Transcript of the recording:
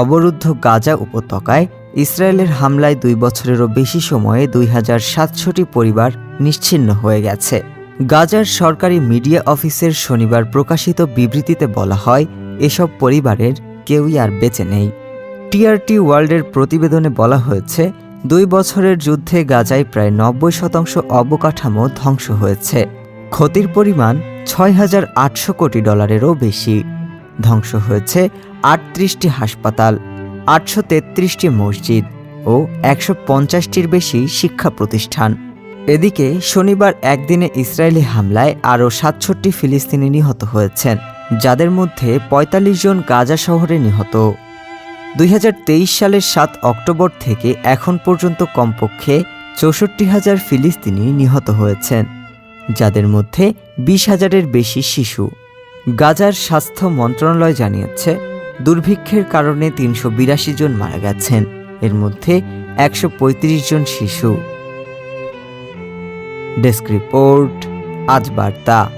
অবরুদ্ধ গাজা উপত্যকায় ইসরায়েলের হামলায় দুই বছরেরও বেশি সময়ে দুই হাজার সাতশোটি পরিবার নিশ্চিহ্ন হয়ে গেছে। গাজার সরকারি মিডিয়া অফিসের শনিবার প্রকাশিত বিবৃতিতে বলা হয়, এসব পরিবারের কেউই আর বেঁচে নেই। টিআরটি ওয়ার্ল্ডের প্রতিবেদনে বলা হয়েছে, দুই বছরের যুদ্ধে গাজায় প্রায় নব্বই শতাংশ অবকাঠামো ধ্বংস হয়েছে। ক্ষতির পরিমাণ ছয় হাজার আটশো কোটি ডলারেরও বেশি। ধ্বংস হয়েছে আটত্রিশটি হাসপাতাল, আটশো তেত্রিশটি মসজিদ ও একশো পঞ্চাশটির বেশি শিক্ষা প্রতিষ্ঠান। এদিকে শনিবার একদিনে ইসরায়েলি হামলায় আরও সাতষট্টি ফিলিস্তিনি নিহত হয়েছেন, যাদের মধ্যে ৪৫ জন গাজা শহরে নিহত। দুই হাজার তেইশ সালের সাত অক্টোবর থেকে এখন পর্যন্ত কমপক্ষে চৌষট্টি হাজার ফিলিস্তিনি নিহত হয়েছেন, যাদের মধ্যে বিশ হাজারের বেশি শিশু। গাজার স্বাস্থ্য মন্ত্রণালয় জানিয়েছে, দুর্ভিক্ষের কারণে তিনশো বিরাশি জন মারা গেছেন। এর মধ্যে একশো পঁয়ত্রিশ জন শিশু। ডেস্ক রিপোর্ট, আজ বার্তা।